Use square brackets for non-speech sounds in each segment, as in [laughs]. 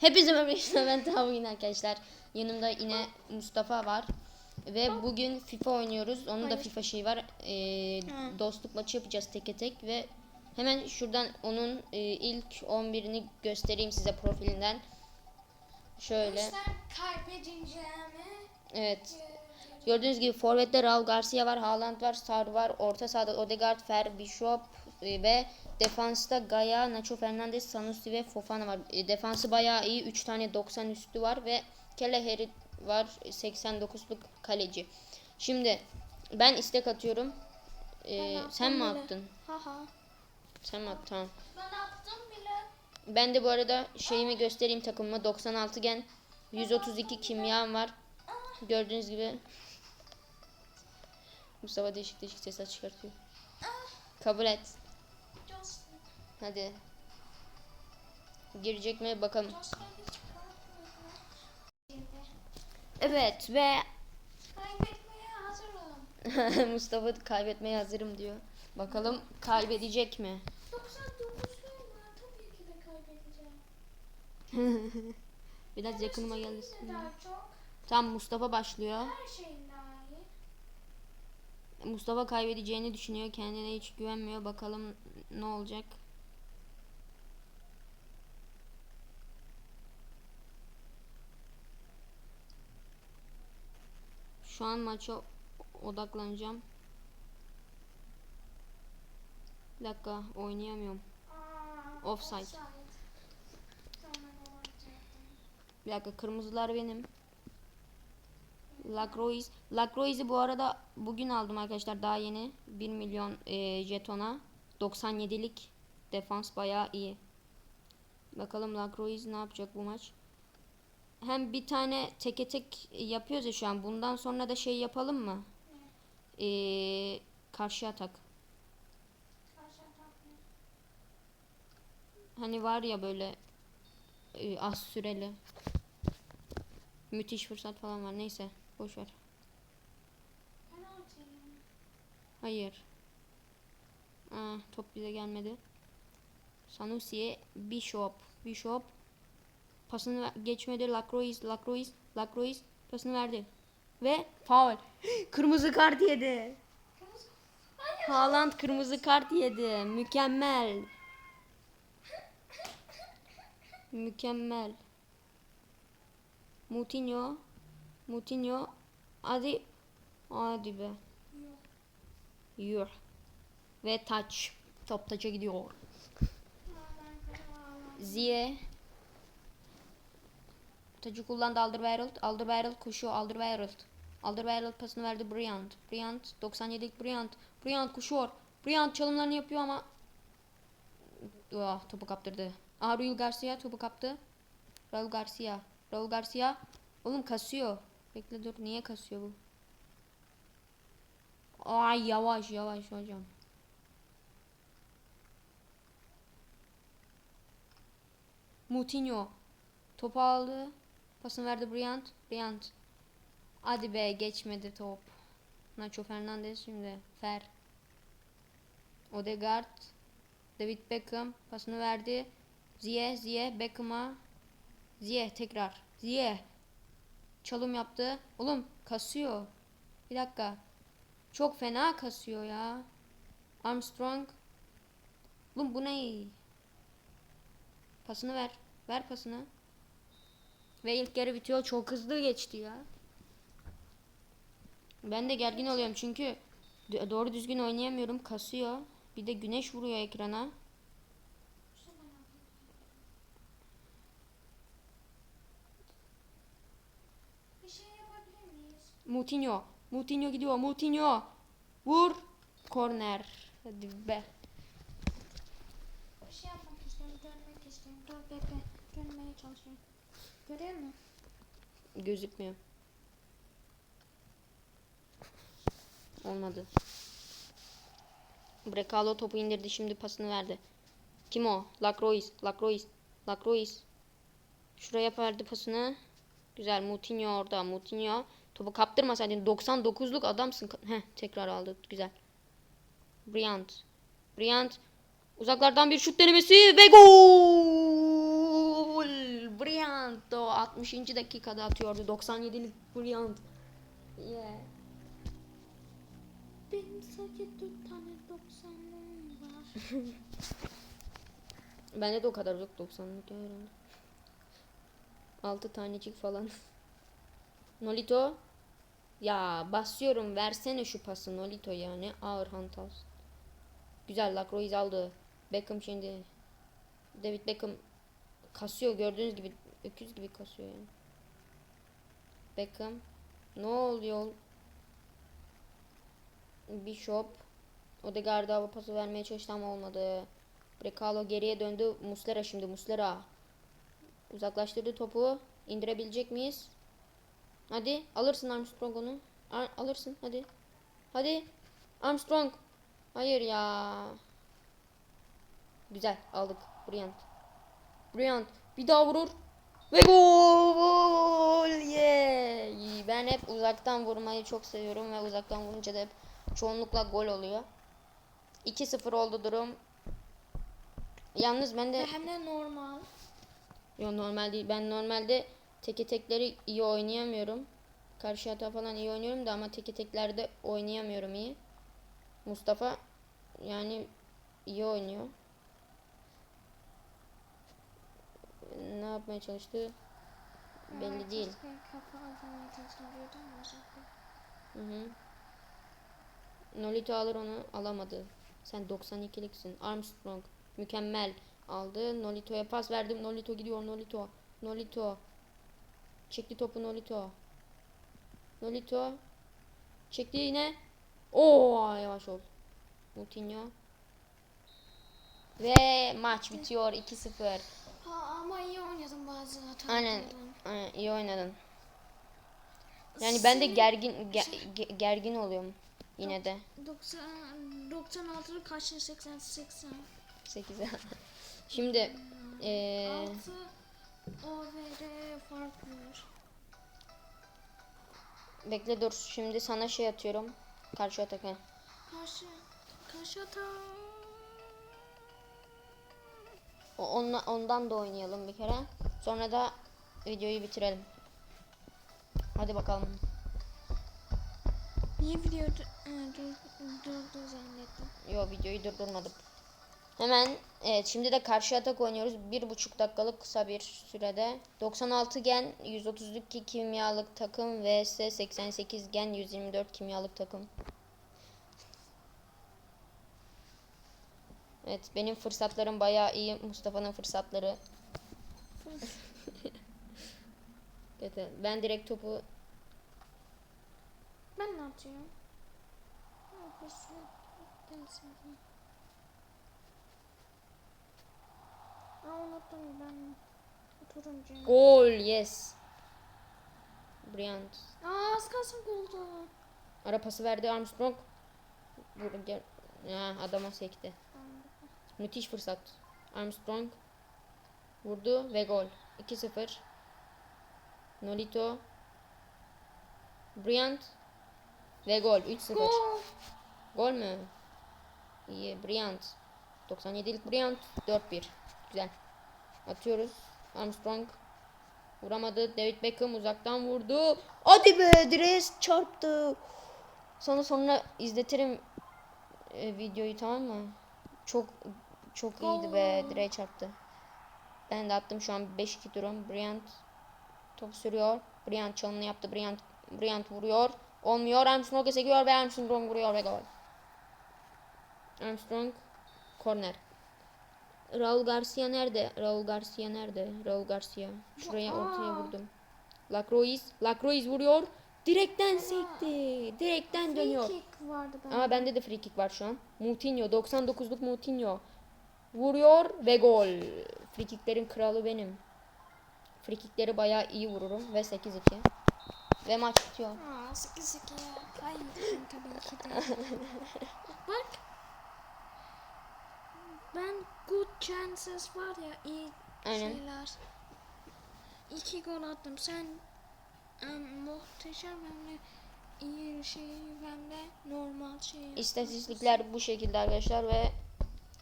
Hepinize merhaba işte ben bugün arkadaşlar. Yanımda yine Mustafa var. Ve bugün FIFA oynuyoruz. Onun da FIFA şeyi var. Ee, dostluk maçı yapacağız teke tek ve hemen şuradan onun e, ilk 11'ini göstereyim size profilinden. Şöyle. Evet. Gördüğünüz gibi forvette Raul Garcia var, Haaland var, Sar var, orta sahada Odegaard, Fer, Bishop ve defansta Gaya, Nacho Fernandez, Sanusi ve Fofana var. E, Defansı bayağı iyi. 3 tane 90 üstü var ve Kelleher var 89'luk kaleci. Şimdi ben istek atıyorum. E, sen mi attın? Haha. Sen mi attın? Tamam. Ben attım bile. Ben de bu arada şeyimi göstereyim takımıma. 96 gen, 132 kimyam var. Gördüğünüz gibi Mustafa değişik değişik sesler çıkartıyor. Kabul et. Hadi. Girecek mi bakalım. Evet ve Kaybetmeye hazırım. [laughs] Mustafa kaybetmeye hazırım diyor. Bakalım kaybedecek mi? 99'luyum ben tabii ki de kaybedeceğim. [laughs] Biraz yakınıma gelirsin. Tam Mustafa başlıyor. Her şeyin daha iyi. Mustafa kaybedeceğini düşünüyor. Kendine hiç güvenmiyor. Bakalım ne olacak. Şu an maça odaklanacağım. Bir dakika oynayamıyorum. Offside. Bir dakika kırmızılar benim. Lacroix. Lacroix'i bu arada bugün aldım arkadaşlar daha yeni. 1 milyon e, jetona. 97'lik defans bayağı iyi. Bakalım Lacroix ne yapacak bu maç. Hem bir tane teke tek yapıyoruz ya şu an. Bundan sonra da şey yapalım mı? Ee, karşı atak. Hani var ya böyle e, az süreli. Müthiş fırsat falan var. Neyse boş ver. Hayır. Aa, top bize gelmedi. Sanusi'ye Bishop. Bishop pasını geçmedi. Lacroix, Lacroix, Lacroix pasını verdi. Ve faul. [gasps] kırmızı kart yedi. Haaland kırmızı kart yedi. Mükemmel. Mükemmel. Moutinho. Moutinho. Hadi. Hadi be. Yuh. Ve taç. Top taça gidiyor. Ziye. Tacı kullandı Alderweireld. Alderweireld koşuyor. Alderweireld. Alderweireld pasını verdi Bryant. Bryant 97'lik Bryant. Bryant koşuyor. Bryant çalımlarını yapıyor ama Ah, topu kaptırdı. Aha Raul Garcia topu kaptı. Raul Garcia. Raul Garcia. Oğlum kasıyor. Bekle dur. Niye kasıyor bu? Ay yavaş yavaş hocam. Moutinho topu aldı. Pasını verdi Bryant. Bryant. Hadi be geçmedi top. Nacho Fernandez şimdi. Fer. Odegaard. David Beckham pasını verdi. Ziye, Ziye Beckham'a. Ziye tekrar. Ziye. Çalım yaptı. Oğlum kasıyor. Bir dakika. Çok fena kasıyor ya. Armstrong. Oğlum bu ne? Pasını ver. Ver pasını. Ve ilk yarı bitiyor. Çok hızlı geçti ya. Ben de gergin oluyorum çünkü doğru düzgün oynayamıyorum. Kasıyor. Bir de güneş vuruyor ekrana. Şey? Moutinho. Gidiyor. Moutinho. Vur. Korner. Hadi be. Bir şey yapmak istiyorum, görmek istiyorum. Dur bekle, görmeye çalışıyorum. Görüyor musun? Gözükmüyor. Olmadı. Brekalo topu indirdi şimdi pasını verdi. Kim o? Lacroix, Lacroix, Lacroix. Şuraya verdi pasını. Güzel Moutinho orada. Moutinho topu kaptırmasaydın 99'luk adamsın. Heh tekrar aldı. Güzel. Bryant. Bryant uzaklardan bir şut denemesi ve gol. Bryant o 60. dakikada atıyordu. 97'lik Bryant. Yeah. Benim sadece 4 tane 90'lığım var. [laughs] Bende de o kadar yok 90'lık ya herhalde. 6 tanecik falan. [laughs] Nolito. Ya basıyorum versene şu pası Nolito ya ne ağır hantal. Güzel Lacroix aldı. Beckham şimdi. David Beckham kasıyor gördüğünüz gibi öküz gibi kasıyor yani. Beckham. Ne oluyor? Bishop. Odegaard'a hava pası vermeye çalıştı ama olmadı. Brekalo geriye döndü. Muslera şimdi Muslera. Uzaklaştırdı topu. İndirebilecek miyiz? Hadi alırsın Armstrong onu. Ar- alırsın hadi. Hadi. Armstrong. Hayır ya. Güzel aldık. Bryant. Bryant bir daha vurur. Ve gol! Yeah! Ben hep uzaktan vurmayı çok seviyorum ve uzaktan vurunca da hep çoğunlukla gol oluyor. 2-0 oldu durum. Yalnız ben de hem de normal. Yo normal değil. Ben normalde teke tekleri iyi oynayamıyorum. Karşı hata falan iyi oynuyorum da ama teke teklerde oynayamıyorum iyi. Mustafa yani iyi oynuyor. Ne yapmaya çalıştı? Belli değil. Hı hı. Nolito alır onu alamadı. Sen 92'liksin. Armstrong mükemmel aldı. Nolito'ya pas verdim. Nolito gidiyor. Nolito. Nolito. Çekti topu Nolito. Nolito. Çekti yine. Oo yavaş ol. Moutinho. Ve maç bitiyor 2-0. Ama iyi oynadım bazı hatalardan. Aynen. Aynen iyi oynadın. Yani ben de Senin gergin ge- ge- gergin oluyorum yine de. 90 96'lı kaçtı 80 80. 8'e. Şimdi eee 6 OVR fark var. bekle dur. Şimdi sana şey atıyorum. Karşı atak. Karşı karşı hata. Onla, ondan da oynayalım bir kere. Sonra da videoyu bitirelim. Hadi bakalım. Niye video du- e, dur, durdu zannettim. Yo videoyu durdurmadım. Hemen evet şimdi de karşı atak oynuyoruz. Bir buçuk dakikalık kısa bir sürede. 96 gen 132 kimyalık takım vs 88 gen 124 kimyalık takım. Evet benim fırsatlarım bayağı iyi. Mustafa'nın fırsatları kötü. Ben direkt topu Ben ne. Aa unuttum ben. Turuncuyum. gol yes. Bryant. Aa az kalsın oldu. Ara pası verdi Armstrong. Vur, gel. Ya, adama sekti. Müthiş fırsat. Armstrong vurdu ve gol. 2-0. Nolito. Bryant ve gol. 3-0. Gol. Gol mü? İyi. Bryant. 97'lik Bryant. 4-1. Güzel. Atıyoruz. Armstrong. Vuramadı. David Beckham uzaktan vurdu. Hadi be direğe çarptı. Sana sonra izletirim e, videoyu tamam mı? Çok çok iyiydi be. Direğe çarptı. Ben de attım şu an 5-2 durum. Bryant top sürüyor. Bryant çalımını yaptı. Bryant Bryant vuruyor. Olmuyor. Armstrong'a sekiyor ve Armstrong vuruyor ve gol. Armstrong korner. Raul Garcia nerede? Raul Garcia nerede? Raul Garcia. Şuraya ortaya vurdum. Lacroix. Lacroix vuruyor. Direkten sekti. Direkten dönüyor. Free kick vardı ben. Ama bende de free kick var şu an. Moutinho 99'luk Moutinho. Vuruyor ve gol. Free kicklerin kralı benim. Free kickleri bayağı iyi vururum ve 8-2. Ve maç bitiyor. Aa sıkı sıkı ya. Kaybettim tabii ki de. [laughs] Bak. Ben good chances var ya iyi Aynen. şeyler. İki gol attım. Sen em, muhteşem hem de iyi şey hem de normal şey. İstatistikler bu şekilde arkadaşlar ve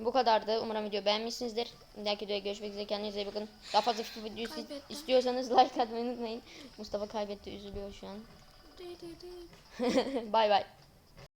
Bu kadardı. Umarım video beğenmişsinizdir. Bir dahaki videoya görüşmek üzere. Kendinize iyi bakın. Daha fazla FIFA videosu Kaybettim. istiyorsanız [laughs] like atmayı unutmayın. Mustafa kaybetti. Üzülüyor şu an. [laughs] Bay bay.